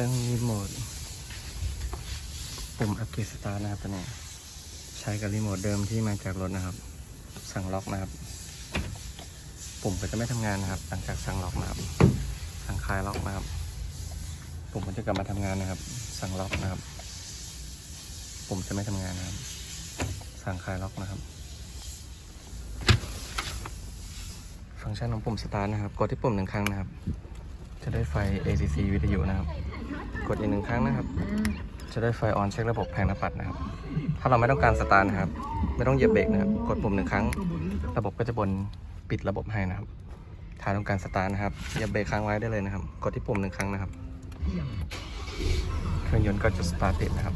ตั้งรีโมทปุ่มอัปเกรดสตาร์นะครับตัวนี้ใช้กับรีโมทเดิมที่มาจากรถนะครับ สั่งล็อกนะครับ ปุ่มก็จะไม่ทำงานนะครับ หลังจากสั่งล็อกนะครับ สั่งคลายล็อกนะครับ ปุ่มก็จะกลับมาทำงานนะครับ สั่งล็อกนะครับ ปุ่มจะไม่ทำงานนะครับ สั่งคลายล็อกนะครับ ฟังก์ชันของปุ่มสตาร์นะครับ กดที่ปุ่มหนึ่งครั้งนะครับ จะได้ไฟ ACC วิทยุนะครับ กดอีกหนึ่งครั้งนะครับ จะได้ไฟออนเช็คระบบแผงหน้าปัดนะครับ ถ้าเราไม่ต้องการสตาร์ทนะครับ ไม่ต้องเหยียบเบรกนะครับ กดปุ่มหนึ่งครั้ง ระบบก็จะบนปิดระบบให้นะครับ ถ้าต้องการสตาร์ทนะครับ เหยียบเบรกค้างไว้ได้เลยนะครับ กดที่ปุ่มหนึ่งครั้งนะครับ เครื่องยนต์ก็จะสตาร์ทติดนะครับ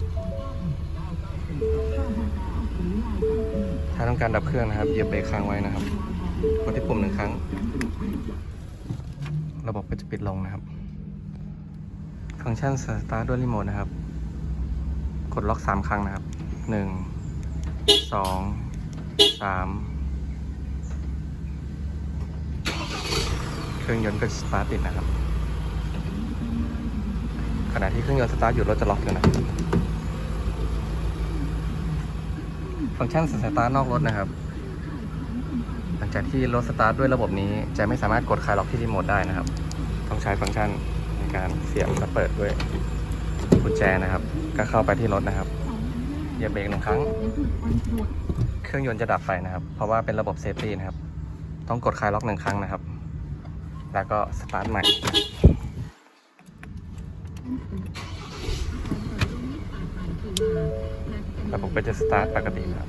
ถ้าต้องการดับเครื่องนะครับ เหยียบเบรกค้างไว้นะครับ กดที่ปุ่มหนึ่งครั้ง ระบบก็จะปิดลงนะครับ ฟังก์ชันสตาร์ทด้วยรีโมทนะครับ กดล็อกสามครั้งนะครับหนึ่งสองสามเครื่องยนต์ก็สตาร์ทติดนะครับ ขณะที่เครื่องยนต์สตาร์ทอยู่รถจะล็อกอยู่นะฟังก์ชันสตาร์ทนอกรถนะครับ จากที่รถสตาร์ทด้วยระบบนี้ จะไม่สามารถกดคลายล็อกที่รีโมทได้นะครับ ต้องใช้ฟังก์ชันในการเสียบและเปิดด้วยกุญแจนะครับ ก็เข้าไปที่รถนะครับเหยียบเบรกหนึ่งครั้ง เครื่องยนต์จะดับไฟนะครับ เพราะว่าเป็นระบบเซฟตี้นะครับ ต้องกดคลายล็อกหนึ่งครั้งนะครับ แล้วก็สตาร์ทใหม่ระบบก็จะสตาร์ทปกตินะครับ